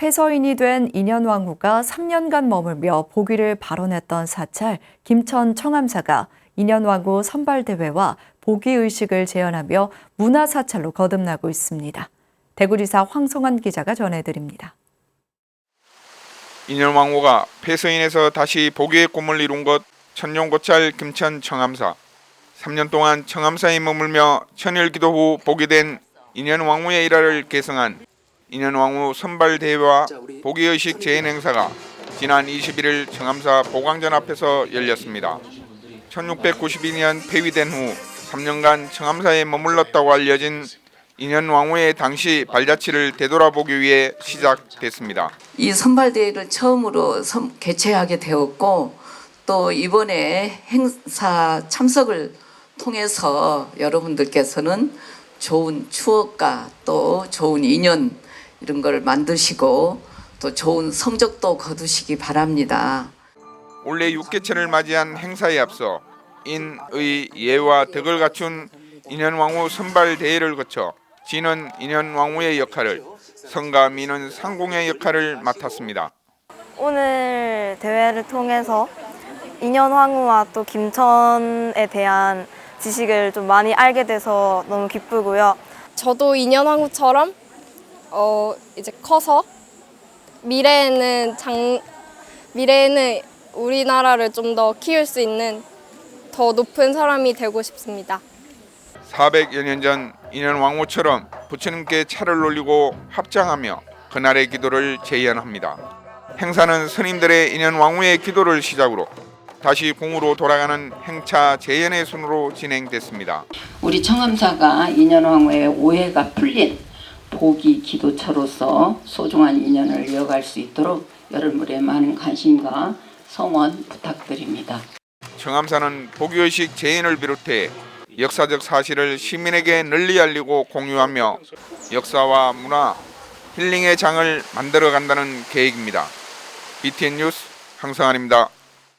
폐서인이 된 인현왕후가 3년간 머물며 복위를 발언했던 사찰 김천 청암사가 인현왕후 선발대회와 복위의식을 재현하며 문화사찰로 거듭나고 있습니다. 대구지사 황송환 기자가 전해드립니다. 인현 왕후가 폐서인에서 다시 복위의 꿈을 이룬 곳 천룡고찰 금천 청암사 3년 동안 청암사에 머물며 천일기도 후 복위된 인현 왕후의 일화를 계승한 인현 왕후 선발 대회와 복위 의식 재현 행사가 지난 21일 청암사 보광전 앞에서 열렸습니다. 1692년 폐위된 후 3년간 청암사에 머물렀다고 알려진 인현 왕후의 당시 발자취를 되돌아보기 위해 시작됐습니다. 이 선발대회를 처음으로 선- 개최하게 되었고 또 이번에 행사 참석을 통해서 여러분들께서는 좋은 추억과 또 좋은 인연 이런 걸 만드시고 또 좋은 성적도 거두시기 바랍니다. 올해 6개체를 맞이한 행사에 앞서 인의 예와 덕을 갖춘 인현왕후 선발 대회를 거쳐 진은 인현왕후의 역할을 성가 미는 상공의 역할을 맡았습니다. 오늘 대회를 통해서 인현황후와 또 김천에 대한 지식을 좀 많이 알게 돼서 너무 기쁘고요. 저도 인현왕후처럼 어 이제 커서 미래에는 장 미래에는 우리나라를 좀 더 키울 수 있는 더 높은 사람이 되고 싶습니다. 400여 년 전 인현 왕후처럼 부처님께 차를 올리고 합장하며 그날의 기도를 재현합니다. 행사는 스님들의 인현 왕후의 기도를 시작으로 다시 공으로 돌아가는 행차 재현의 순으로 진행됐습니다. 우리 청암사가 인현 왕후의 오해가 풀린 복이 기도처로서 소중한 인연을 이어갈 수 있도록 여러분의 많은 관심과 성원 부탁드립니다. 청암사는 복유의식 재현을 비롯해 역사적 사실을 시민에게 널리 알리고 공유하며 역사와 문화, 힐링의 장을 만들어 간다는 계획입니다. BTN 뉴스 황성환입니다.